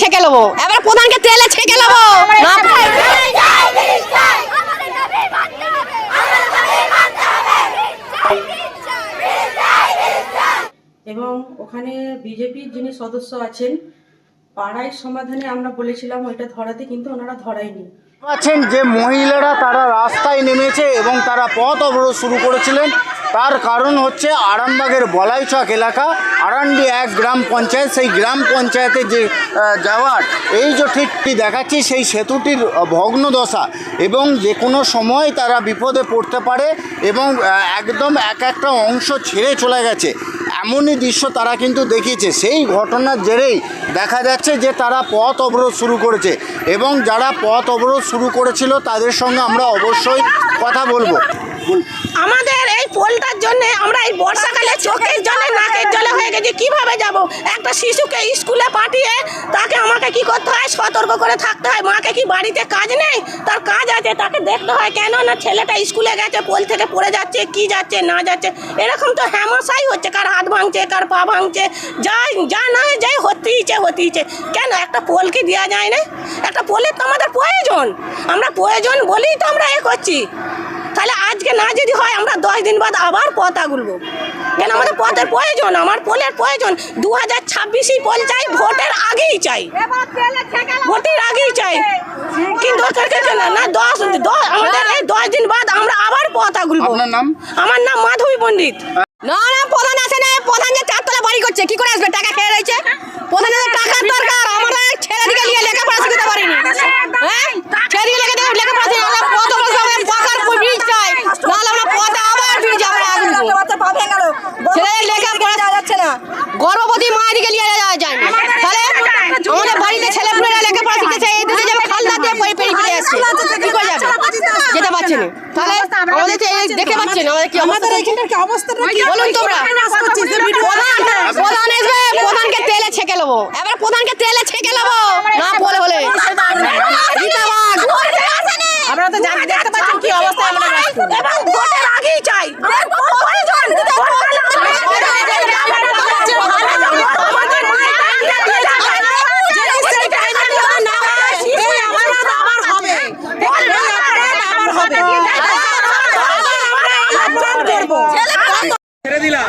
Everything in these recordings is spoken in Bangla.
ছেঁকে নেব। এবার প্রধানকে তেলে ছেঁকে নেব। এবং ওখানে বিজেপির যিনি সদস্য আছেন পাড়ায় সমাধানে আমরা বলেছিলাম ওইটা ধরাতে কিন্তু ওনারা ধরায়নি। পাচ্ছেন যে মহিলারা তারা রাস্তায় নেমেছে এবং তারা পথ অবরোধ শুরু করেছিলেন। তার কারণ হচ্ছে আরামবাগের বলাইচক এলাকা, আরান্ডি এক গ্রাম পঞ্চায়েত, সেই গ্রাম পঞ্চায়েতে যে যাওয়ার, এই যে ঠিকটি দেখাচ্ছি, সেই সেতুটির ভগ্ন দশা এবং যে কোনো সময় তারা বিপদে পড়তে পারে এবং একদম এক একটা অংশ ছেড়ে চলে গেছে। এমনই দৃশ্য তারা কিন্তু দেখিয়েছে। সেই ঘটনার জেরেই দেখা যাচ্ছে যে তারা পথ অবরোধ শুরু করেছে এবং যারা পথ অবরোধ শুরু করেছিল তাদের সঙ্গে আমরা অবশ্যই কথা বলব। বল- আমাদের এই পোলটার জন্য আমরা এই বর্ষাকালে চোখের জলে, নাকের জলে হয়ে গেছে, কীভাবে যাব? একটা শিশুকে স্কুলে পাঠিয়ে তাকে আমাকে কি করতে হয়? সতর্ক করে থাকতে হয়। মাকে কি বাড়িতে কাজ নেই? তার কাজ আছে, তাকে দেখতে হয়। কেন না ছেলেটা স্কুলে গেছে, পোল থেকে পড়ে যাচ্ছে, কি যাচ্ছে, না যাচ্ছে? এরকম তো হ্যামাশাই হচ্ছে। কার হাত ভাঙছে, কার পা ভাঙছে, যাই, যা না যাই হতেইছে হতেইছে কেন একটা পোলকে দেওয়া যায় না? একটা পোলের তো আমাদের প্রয়োজন। আমরা প্রয়োজন বলেই তো আমরা এ করছি। তাহলে আজকে না যদি হয় আমরা দশ দিন বাদ আবার পথ আগুলবো। কেন আমাদের পথের প্রয়োজন? আমার পোলের প্রয়োজন। দু হাজার ছাব্বিশই পোল চাই ভোটের আগেই চাই। ভোটের আগেই চাই। কিন্তু না দশ দশ আমাদের এই দশ দিন বাদ আমরা আবার পথ আগুলবো। আমার নাম মাধবী পণ্ডিত। না না প্রধান আসে না প্রধান যে চারতলা বাড়ি করছে কি করে আসবে? টাকা খেয়ে রয়েছে প্রধানের তো টাকার দরকার আমরা ছেলেদিকে নিয়ে লেখাপড়া শিখতে পারিনি হ্যাঁ ছেলেদিকে লেখা দিয়ে লেখাপড়া শিখে আমরা পথ অবস্থা পাকার ব্রিজ চাই নাহলে আমরা পথে আবার ব্রিজ আমরা আগুন ছেলেদের লেখাপড়া যাচ্ছে না গর্ভবতী মায়েদিকে নিয়ে যাওয়া যায় না। তাহলে আমাদের বাড়িতে ছেলে পুলেরা লেখাপড়া শিখেছে এই দিকে যাবে খাল দিয়ে পড়ে পেরিয়ে আসছে। কি করে যাবে? যেতে পারছে না। তাহলে আমাদের দেখে পাচ্ছে না আমাদের কি আমাদের অবস্থাটা বলুন তোমরা প্রধান প্রধান আসবে প্রধানকে তেলে ছেঁকে নেব এবার প্রধানকে তেলে ছেঁকে নেব না বলে হলে জিতাবাদ আপনারা তো জানি দেখতে পাচ্ছেন কি অবস্থায় আমরা এবং ভোটের আগেই চাই প্রয়োজন ছেড়ে দিলাম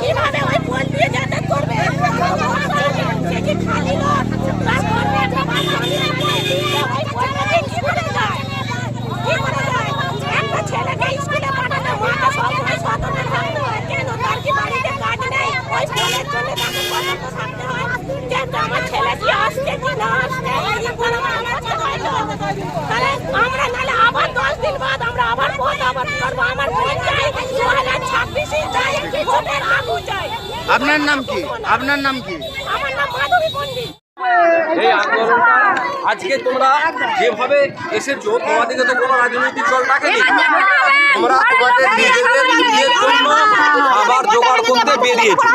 কীভাবে ওই পোল দিয়ে যাতায়াত করবে সে কি খালি লোক বাস করবে ওই পোলটা দিয়ে কি করে যায় কি করে যায় একটা ছেলেকে স্কুলে পাঠাতে মাকে সবসময় সতর্ক থাকতে হয় কেন তার কি বাড়িতে কাজ নেই ওই পোলের জন্য তাকে সতর্ক থাকতে হয় যে আমার ছেলে কি আসছে কি না আসছে এখন আমার আমাকে হয়তো তাহলে আমরা নাহলে আবার দশ দিন বাদ আমরা আবার পথ আবার করব আমার ভোট চাই। দু হাজার ছাব্বিশে চাই ভোটের আগু চাই। আপনার নাম কি? আপনার নাম কি? আমার নাম মাধবী পণ্ডিত। এই আন্দোলনটা আজকে তোমরা যেভাবে এসেছ তোমাদেরকে তো কোনো রাজনৈতিক দল ডাকেনি। তোমরা তোমাদের নিজেদের নিজের জন্য খাবার জোগাড় করতে বেরিয়েছো।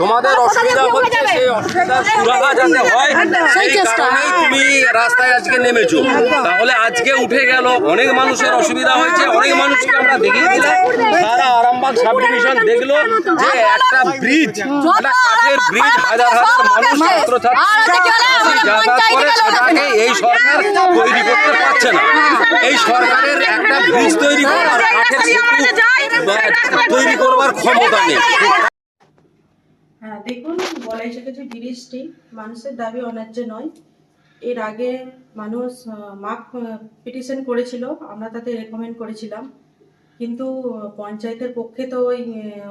তোমাদের অসুবিধা হচ্ছে, সেই অসুবিধার সুরাহা যাতে হয়, সেই কারণেই তুমি রাস্তায় আজকে নেমেছো। তাহলে আজকে উঠে গেল, অনেক মানুষের অসুবিধা হয়েছে, অনেক মানুষকে আমরা দেখিয়ে দিলাম সারা আরামবাগ সাব ডিভিশন দেখল যে একটা ব্রিজ একটা কাঠের ব্রিজ হাজার হাজার মানুষ ছাত্রছাত্রী এই সরকার তৈরি করতে পারছে না। এই সরকারের একটা ব্রিজ তৈরি করার কাঠের সেতু আহ, তৈরি করবার ক্ষমতা নেই। হ্যাঁ দেখুন যে ব্রিজটি মানুষের দাবি অন্যায্য নয়। এর আগে মানুষ মাক পিটিশন করেছিল আমরা তাতে রেকমেন্ড করেছিলাম। কিন্তু পঞ্চায়েতের পক্ষে তো ওই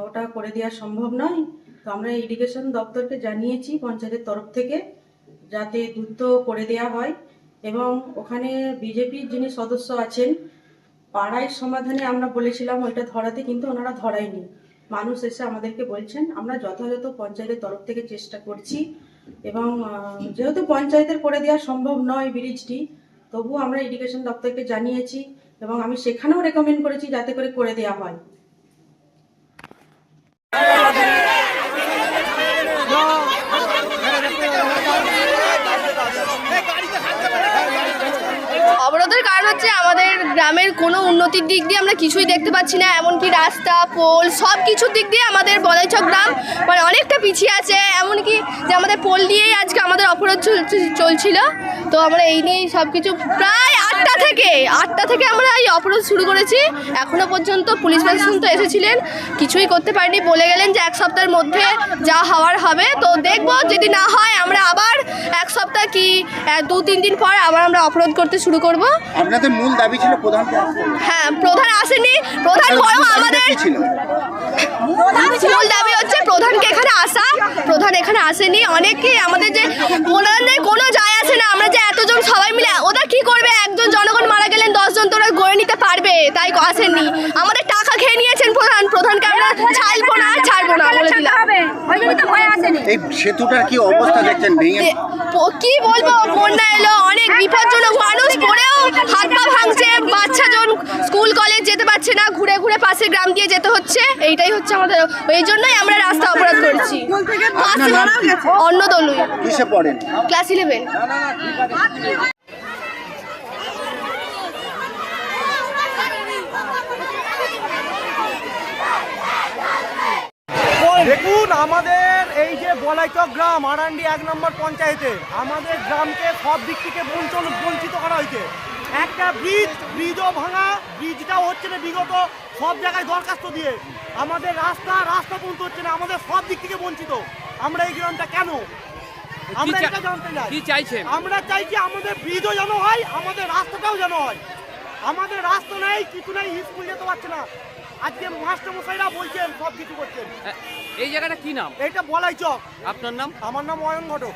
ওটা করে দেওয়া সম্ভব নয়। তো আমরা ইরিগেশন দপ্তরকে জানিয়েছি পঞ্চায়েতের তরফ থেকে। যাতে দ্রুত করে দেওয়া হয় এবং ওখানে বিজেপির যিনি সদস্য আছেন, পাড়ায় সমাধানে আমরা বলেছিলাম ওইটা ধরাতে কিন্তু ওনারা ধরায়নি। মানুষ এসে আমাদেরকে বলছেন, আমরা যথাযথ পঞ্চায়েতের তরফ থেকে চেষ্টা করছি এবং যেহেতু পঞ্চায়েতের করে দেওয়া সম্ভব নয় ব্রিজটি তবু আমরা এডুকেশন দপ্তরকে জানিয়েছি এবং আমি সেখানেও রেকমেন্ড করেছি যাতে করে করে দেওয়া হয়। অবরোধের কারণ হচ্ছে আমাদের গ্রামের কোনো উন্নতির দিক দিয়ে আমরা কিছুই দেখতে পাচ্ছি না, এমনকি রাস্তা, পোল সব কিছুর দিক দিয়ে আমাদের বলাইচক গ্রাম মানে অনেকটা পিছিয়ে আছে, এমনকি যে আমাদের পোল নিয়েই আজকে আমাদের অবরোধ চল- চলছিল। তো আমরা এই নিয়েই সব কিছু প্রায় আটটা থেকে আটটা থেকে আমরা এই অবরোধ শুরু করেছি। এখনও পর্যন্ত পুলিশ প্রশাসন তো এসেছিলেন, কিছুই করতে পারিনি, বলে গেলেন যে এক সপ্তাহের মধ্যে যা হওয়ার হবে। তো দেখব যদি না হয় আমরা আবার এক সপ্তাহ কি দু তিন দিন পর আবার আমরা অবরোধ করতে শুরু করব। মূল দাবি ছিল। হ্যাঁ প্রধান আসেনি। প্রধান বরং আমাদের মূল দাবি হচ্ছে প্রধানকে এখানে আসা। প্রধান এখানে আসেনি। অনেকে আমাদের যে প্রধানদের কোনো যায় আসে না। আমরা যে এতজন সবাই মিলে ওরা কি করবে? একজন জনগণ মারা গেলেন দশজন তো ওরা গড়ে নিতে পারবে তাই আসেননি। আমাদের টাকা খেয়ে নিয়েছেন প্রধান। প্রধানকে আমরা ছাড়বো না ছাড়বো না বলে দিলাম। এই সেতুটার কি অবস্থা দেখছেন? কি বলব? বন্যা এলো অনেক বিপজ্জনক মানুষ পড়েও হাত পা ভাঙছে। স্কুল কলেজ যেতে পারছে না ঘুরে ঘুরে পাশে গ্রাম দিয়ে যেতে হচ্ছে। এইটাই হচ্ছে আমাদের এই জন্যই আমরা রাস্তা অপরাধ করছি? অন্য দলুই ক্লাস ইলেভেন দেখুন আমাদের এই যে বলাইচক গ্রাম আরান্ডি এক নম্বর পঞ্চায়েতে আমাদের গ্রামকে সব দিক থেকে বঞ্চন বঞ্চিত করা হয়েছে। একটা ব্রিজ ব্রিজও ভাঙা ব্রিজটাও হচ্ছে না বিগত সব জায়গায় দরখাস্ত দিয়ে। আমাদের রাস্তা রাস্তা পর্যন্ত হচ্ছে না আমাদের সব দিক থেকে বঞ্চিত। আমরা এই গ্রামটা কেন? আমরা এটা জানতে চাই। কি চাইছেন? আমরা চাইছি আমাদের ব্রিজও যেন হয় আমাদের রাস্তাটাও যেন হয়। আমাদের রাস্তা নেই কিছু নেই স্কুল যেতে পারছে না। আজকে মাস্টারমশাইরা বলছেন সব কিছু করছেন এই জায়গাটা কি নাম? এটা বলাই চক। আপনার নাম? আমার নাম অয়ন ঘটক।